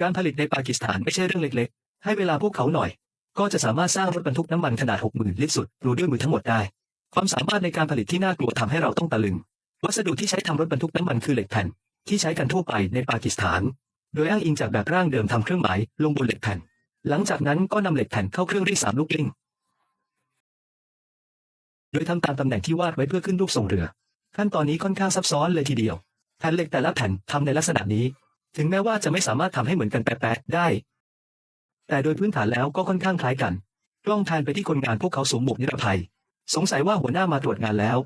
การผลิตในปากีสถานไม่ใช่เรื่องเล็กๆ ให้เวลาพวกเขาหน่อย ก็จะสามารถสร้างรถบรรทุกน้ำมันขนาด 60,000 ลิตรสุดรูด้วยมือทั้งหมดได้ ความสามารถในการผลิตที่น่ากลัวทำให้เราต้องตะลึง วัสดุที่ใช้ทำรถบรรทุกน้ำมันคือเหล็กแผ่น ที่ใช้กันทั่วไปในปากีสถาน โดยอ้างอิงจากแบบร่างเดิมทำเครื่องหมายลงบนเหล็กแผ่น หลังจากนั้นก็นำเหล็กแผ่นเข้าเครื่องรีดสามลูกกลิ้ง โดยทำตามตำแหน่งที่วาดไว้เพื่อขึ้นรูปทรงเรือ ขั้นตอนนี้ค่อนข้างซับซ้อนเลยทีเดียว แผ่นเหล็กแต่ละแผ่นทำในลักษณะนี้ ถึงแม้ว่าจะไม่สามารถทำให้เหมือนกันแปะๆได้ แต่โดยพื้นฐานแล้วก็ค่อนข้างคล้ายกัน กล้องแทนไปที่คนงานพวกเขาสวมหมวกนิรภัย สงสัยว่าหัวหน้ามาตรวจงานแล้ว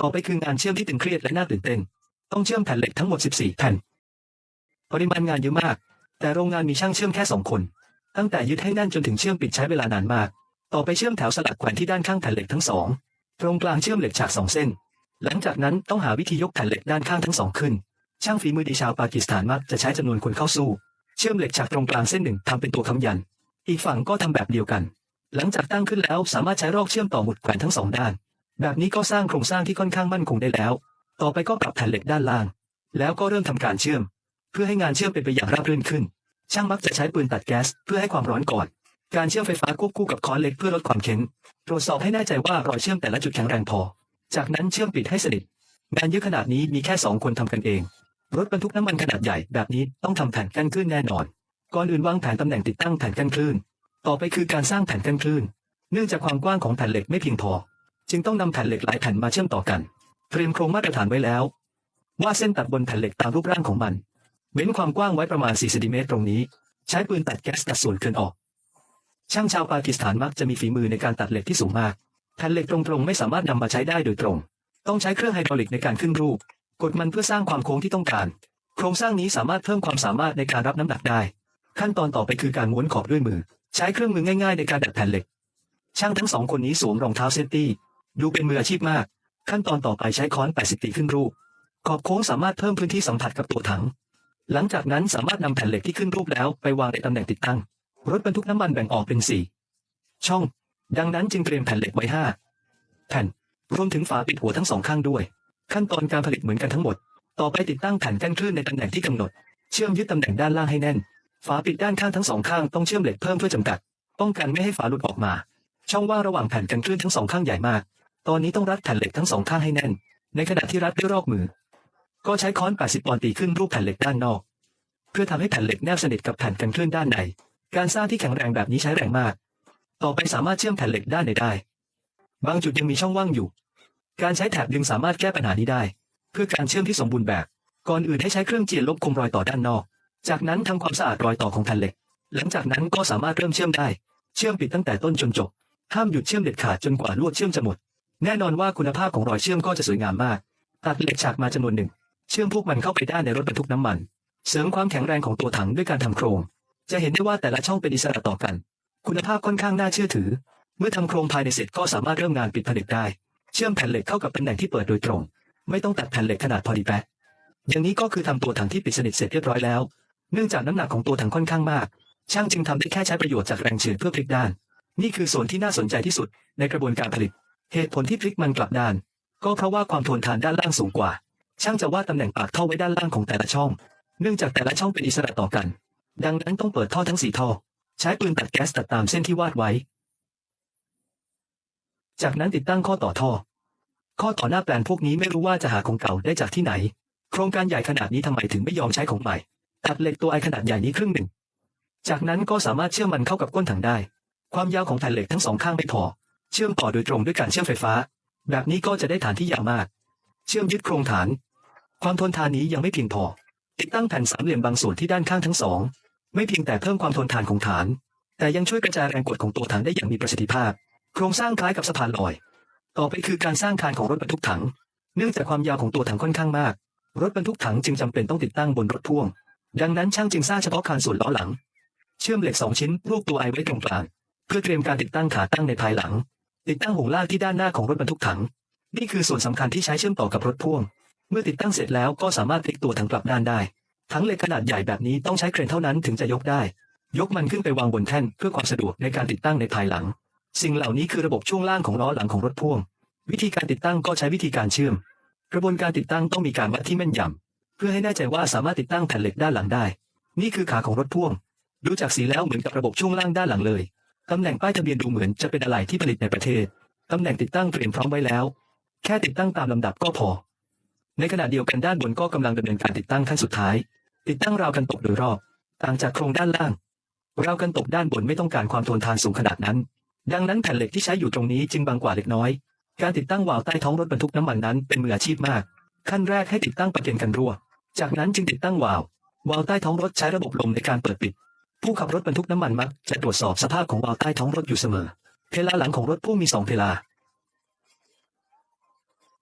ต่อไปคืองานเชื่อมที่ตึงเครียดและน่าตื่นเต้น ต้องเชื่อมแผ่นเหล็กทั้งหมด 14 แผ่น ปริมาณงานเยอะมาก แต่โรงงานมีช่างเชื่อมแค่สองคน ตั้งแต่ยึดให้แน่นจนถึงเชื่อมปิดใช้เวลานานมาก ต่อไปเชื่อมแถวสลักแขวนที่ด้านข้างแผ่นเหล็กทั้งสอง ตรงกลางเชื่อมเหล็กฉากสองเส้น หลังจากนั้นต้องหาวิธียกแผ่นเหล็กด้านข้างทั้งสองขึ้น ช่างฝีมือดีชาวปากีสถานมักจะใช้จำนวนคนเข้าสู้ เชื่อมเหล็กฉากตรงกลางเส้นหนึ่งทำเป็นตัวค้ำยัน อีกฝั่งก็ทำแบบเดียวกัน หลังจากตั้งขึ้นแล้วสามารถใช้รอกเชื่อมต่อหมุดแขวนทั้งสองด้าน แบบนี้ก็สร้างโครงสร้างที่ค่อนข้างมั่นคงได้แล้ว ต่อไปก็ปรับแผ่นเหล็กด้านล่าง แล้วก็เริ่มทำการเชื่อม เพื่อให้งานเชื่อมเป็นไปอย่างราบรื่นขึ้น ช่างมักจะใช้ปืนตัดแก๊สเพื่อให้ความร้อนก่อน การเชื่อมไฟฟ้าควบคู่กับค้อนเหล็กเพื่อลดความเข็นตรวจสอบให้แน่ใจว่ารอยเชื่อมแต่ละจุดแข็งแรงพอ จากนั้นเชื่อมปิดให้สนิทงานเยอะขนาดนี้มีแค่สองคนทำกันเอง รถบรรทุกน้ำมันขนาดใหญ่แบบนี้ต้องทำแผ่นกั้นคลื่นแน่นอน ก่อนอื่นวางแผนตำแหน่งติดตั้งแผ่นกั้นคลื่น ต่อไปคือการสร้างแผ่นกั้นคลื่น เนื่องจากความกว้างของแผ่นเหล็กไม่เพียงพอ จึงต้องนำแผ่นเหล็กหลายแผ่นมาเชื่อมต่อกัน เตรียมโครงมาตรฐานไว้แล้ว ว่าเส้นตัดบนแผ่นเหล็กตามรูปร่างของมัน เว้นความกว้างไว้ประมาณ4เซนติเมตรตรงนี้ ใช้ปืนตัดแก๊สตัดส่วนเกินออก ช่างชาวปากีสถานมักจะมีฝีมือในการตัดเหล็กที่สูงมาก แผ่นเหล็กตรงๆไม่สามารถนำมาใช้ได้โดยตรง ต้องใช้เครื่องไฮดรอลิกในการขึ้นรูป กดมันเพื่อสร้างความโค้งที่ต้องการ โครงสร้างนี้สามารถเพิ่มความสามารถในการรับน้ำหนักได้ ขั้นตอนต่อไปคือการม้วนขอบด้วยมือ ใช้เครื่องมือง่ายๆ ในการดัดแผ่นเหล็ก ช่างทั้งสองคนนี้สวมรองเท้าเซฟตี้ ดูเป็นมืออาชีพมาก ขั้นตอนต่อไปใช้ค้อน 80 ตีขึ้นรูป ขอบโค้งสามารถเพิ่มพื้นที่สัมผัสกับตัวถัง หลังจากนั้นสามารถนำแผ่นเหล็กที่ขึ้นรูปแล้วไปวางในตำแหน่งติดตั้ง รถบรรทุกน้ำมันแบ่งออกเป็น4ช่อง ดังนั้นจึงเตรียมแผ่นเหล็กไว้5แผ่นรวมถึงฝาปิดหัวทั้งสองข้างด้วย ขั้นตอนการผลิตเหมือนกันทั้งหมด ต่อไปติดตั้งแผ่นกั้นคลื่นในตำแหน่งที่กำหนด เชื่อมยึดตำแหน่งด้านล่างให้แน่น ฝาปิดด้านข้างทั้งสองข้างต้องเชื่อมเหล็กเพิ่มเพื่อจำกัด ป้องกันไม่ให้ฝาหลุดออกมา ช่องว่างระหว่างแผ่นกันคลื่นทั้งสองข้างใหญ่มาก ตอนนี้ต้องรัดแผ่นเหล็กทั้งสองข้างให้แน่น ในขณะที่รัดด้วยรอกมือ ก็ใช้ค้อน 80ปอนด์ตีขึ้นรูปแผ่นเหล็กด้านนอก เพื่อทำให้แผ่นเหล็กแนบสนิทกับแผ่นกันคลื่นด้านใน การสร้างที่แข็งแรงแบบนี้ใช้แรงมาก ต่อไปสามารถเชื่อมแผ่นเหล็กด้านในได้ บางจุดยังมีช่องว่างอยู่ การใช้แถบดึงสามารถแก้ปัญหานี้ได้ เพื่อการเชื่อมที่สมบูรณ์แบบ ก่อนอื่นให้ใช้เครื่องเจียนลบคมรอยต่อด้านนอก จากนั้นทำความสะอาดรอยต่อของแผ่นเหล็ก หลังจากนั้นก็สามารถเริ่มเชื่อมได้ เชื่อมปิดตั้งแต่ต้นจนจบ ห้ามหยุดเชื่อมเด็ดขาดจนกว่าลวดเชื่อมจะหมด แน่นอนว่าคุณภาพของรอยเชื่อมก็จะสวยงามมาก ตัดเหล็กฉากมาจำนวนหนึ่ง เชื่อมพวกมันเข้าไปด้านในรถบรรทุกน้ำมัน เสริมความแข็งแรงของตัวถังด้วยการทำโครง จะเห็นได้ว่าแต่ละช่องเป็นอิสระต่อกัน คุณภาพค่อนข้างน่าเชื่อถือ เมื่อทำโครงภายในเสร็จก็สามารถเริ่มงานปิดผลิตได้ เชื่อมแผ่นเหล็กเข้ากับตำแหน่งที่เปิดโดยตรง ไม่ต้องตัดแผ่นเหล็กขนาดพอดีแปะอย่างนี้ก็คือทำตัวถังที่ปิดสนิทเสร็จเรียบร้อยแล้ว เนื่องจากน้ำหนักของตัวถังค่อนข้างมาก ช่างจึงทำได้แค่ใช้ประโยชน์จากแรงเฉือยเพื่อพลิกด้าน นี่คือส่วนที่น่าสนใจที่สุดในกระบวนการผลิต เหตุผลที่พลิกมันกลับด้าน ก็เพราะว่าความทนทานด้านล่างสูงกว่า ช่างจะวาดตำแหน่งปากท่อไว้ด้านล่างของแต่ละช่อง เนื่องจากแต่ละช่องเป็นอิสระต่อกัน ดังนั้นต้องเปิดท่อทั้งสี่ท่อ ใช้ปืนตัดแก๊สตัดตามเส้นที่วาดไว้ จากนั้นติดตั้งข้อต่อท่อ ข้อต่อหน้าแปลนพวกนี้ไม่รู้ว่าจะหาของเก่าได้จากที่ไหน โครงการใหญ่ขนาดนี้ทำไมถึงไม่ยอมใช้ของใหม่ ตัดเหล็กตัวไอขนาดใหญ่นี้ครึ่งหนึ่ง จากนั้นก็สามารถเชื่อมมันเข้ากับก้นถังได้ ความยาวของแผ่นเหล็กทั้งสองข้างไม่พอ เชื่อมต่อโดยตรงด้วยการเชื่อมไฟฟ้า แบบนี้ก็จะได้ฐานที่ยาวมาก เชื่อมยึดโครงฐาน ความทนทานนี้ยังไม่เพียงพอ ติดตั้งแผ่นสามเหลี่ยมบางส่วนที่ด้านข้างทั้งสอง ไม่เพียงแต่เพิ่มความทนทานของฐาน แต่ยังช่วยกระจายแรงกดของตัวถังได้อย่างมีประสิทธิภาพ โครงสร้างคล้ายกับสะพานลอย ต่อไปคือการสร้างคานของรถบรรทุกถัง เนื่องจากความยาวของตัวถังค่อนข้างมาก รถบรรทุกถังจึงจำเป็นต้องติดตั้งบนรถพ่วง ดังนั้นช่างจึงสร้างเฉพาะคานส่วนล้อหลัง เชื่อมเหล็กสองชิ้นรูปตัวไอไว้ตรงกลาง เพื่อเตรียมการติดตั้งขาตั้งในภายหลัง ติดตั้งห่วงลากที่ด้านหน้าของรถบรรทุกถัง นี่คือส่วนสำคัญที่ใช้เชื่อมต่อกับรถพ่วง เมื่อติดตั้งเสร็จแล้วก็สามารถพลิกตัวถังกลับด้านได้ถังเหล็กขนาดใหญ่แบบนี้ต้องใช้เครนเท่านั้นถึงจะยกได้ ยกมันขึ้นไปวางบนแท่นเพื่อความสะดวกในการติดตั้งในภายหลัง สิ่งเหล่านี้คือระบบช่วงล่างของล้อหลังของรถพ่วง วิธีการติดตั้งก็ใช้วิธีการเชื่อม กระบวนการติดตั้งต้องมีการวัดที่แม่นยำเพื่อให้แน่ใจว่าสามารถติดตั้งแผ่นเหล็กด้านหลังได้ นี่คือขาของรถพ่วง ดูจากสีแล้วเหมือนกับระบบช่วงล่างด้านหลังเลยตำแหน่งป้ายทะเบียนดูเหมือนจะเป็นอะไรที่ผลิตในประเทศตำแหน่งติดตั้งเตรียมพร้อมไว้แล้ว แค่ติดตั้งตามลำดับก็พอ ในขณะเดียวกันด้านบนก็กำลังดำเนินการติดตั้งขั้นสุดท้าย ติดตั้งราวกันตกโดยรอบ ต่างจากโครงด้านล่าง ราวกันตกด้านบนไม่ต้องการความทนทานสูงขนาดนั้น ดังนั้นแผ่นเหล็กที่ใช้อยู่ตรงนี้จึงบางกว่าเล็กน้อย การติดตั้งวาล์วใต้ท้องรถบรรทุกน้ำมันนั้นเป็นมืออาชีพมาก ขั้นแรกให้ติดตั้งประเด็นกันรั่ว จากนั้นจึงติดตั้งวาล์ววาล์วใต้ท้องรถใช้ระบบลมในการเปิดปิด ผู้ขับรถบรรทุกน้ำมันมักจะตรวจสอบสภาพของวาล์วใต้ท้องรถอยู่เสมอ เพลาหลังของรถพ่วงมีสองเพลา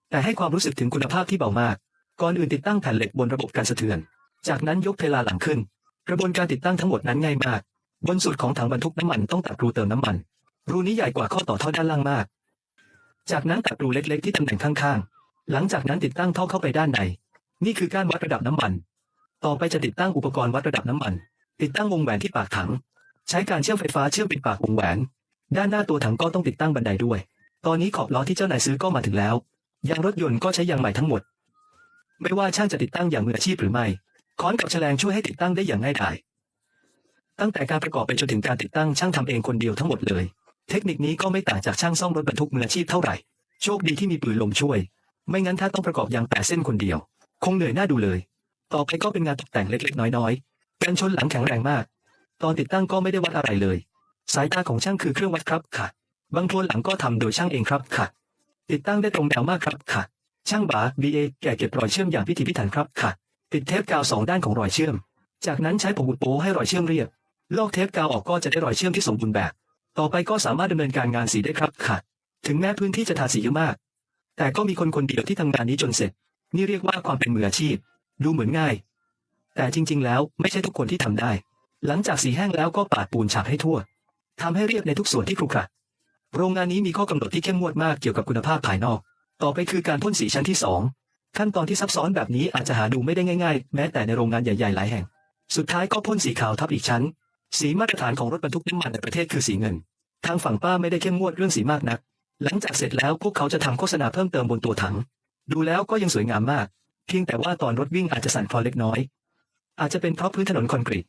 แต่ให้ความรู้สึกถึงคุณภาพที่เบามาก ก่อนอื่นติดตั้งแผ่นเหล็กบนระบบการสะเทือน จากนั้นยกเพลาหลังขึ้น กระบวนการติดตั้งทั้งหมดนั้นง่ายมาก บนสุดของถังบรรทุกน้ำมันต้องตัดรูเติมน้ำมัน รูนี้ใหญ่กว่าข้อต่อท่อด้านล่างมาก จากนั้นตัดรูเล็กๆที่ตำแหน่งข้างๆ หลังจากนั้นติดตั้งท่อเข้าไปด้านใน นี่คือการวัดระดับน้ำมัน ต่อไปจะติดตั้งอุปกรณ์วัดระดับน้ำมัน ติดตั้งวงแหวนที่ปากถัง ใช้การเชื่อมไฟฟ้าเชื่อมปิดปากวงแหวน ด้านหน้าตัวถังก็ต้องติดตั้งบันไดด้วย ตอนนี้ขอบล้อที่เจ้านายซื้อก็มาถึงแล้ว ยางรถยนต์ก็ใช้ยางใหม่ทั้งหมด ไม่ว่าช่างจะติดตั้งอย่างมืออาชีพหรือไม่ ค้อนกับแฉลงช่วยให้ติดตั้งได้อย่างง่ายดายตั้งแต่การประกอบไปจนถึงการติดตั้งช่างทำเองคนเดียวทั้งหมดเลย เทคนิคนี้ก็ไม่ต่างจากช่างซ่อมรถบรรทุกมืออาชีพเท่าไหร่ โชคดีที่มีปืนลมช่วย ไม่งั้นถ้าต้องประกอบยางแปดเส้นคนเดียว คงเหนื่อยหน้าดูเลย ต่อไปก็เป็นงานตกแต่งเล็กๆ น้อยๆกันชนหลังแข็งแรงมาก ตอนติดตั้งก็ไม่ได้วัดอะไรเลย สายตาของช่างคือเครื่องวัดครับค่ะ บางโคลนหลังก็ทำโดยช่างเองครับค่ะ ติดตั้งได้ตรงแนวมากครับค่ะ ช่างบา BA แกะเก็บรอยเชื่อมอย่างพิถีพิถันครับค่ะ ติดเทปกาวสองด้านของรอยเชื่อม จากนั้นใช้ผงอุดโป้ให้รอยเชื่อมเรียบ ลอกเทปกาวออกก็จะได้รอยเชื่อมที่สมบูรณ์แบบ ต่อไปก็สามารถดำเนินการงานสีได้ครับค่ะ ถึงแม้พื้นที่จะทาสีเยอะมาก แต่ก็มีคนคนเดียวที่ทำงานนี้จนเสร็จ นี่เรียกว่าความเป็นมืออาชีพ ดูเหมือนง่าย แต่จริง ๆ แล้วไม่ใช่ทุกคนที่ทำได้ หลังจากสีแห้งแล้วก็ปาดปูนฉาบให้ทั่วทำให้เรียบในทุกส่วนที่ครุขระโรงงานนี้มีข้อกำหนดที่เข้มงวดมากเกี่ยวกับคุณภาพภายนอก ต่อไปคือการพ่นสีชั้นที่สองขั้นตอนที่ซับซ้อนแบบนี้อาจจะหาดูไม่ได้ง่าย ๆ แม้แต่ในโรงงานใหญ่ๆหลายแห่ง สุดท้ายก็พ่นสีขาวทับอีกชั้น สีมาตรฐานของรถบรรทุกน้ำมันในประเทศคือสีเงิน ทางฝั่งป้าไม่ได้เข้มงวดเรื่องสีมากนัก หลังจากเสร็จแล้วพวกเขาจะทำโฆษณาเพิ่มเติมบนตัวถัง ดูแล้วก็ยังสวยงามมาก เพียงแต่ว่าตอนรถวิ่งอาจจะสั่นคลอนเล็กน้อย อาจจะเป็นเพราะพื้นถนนคอนกรีต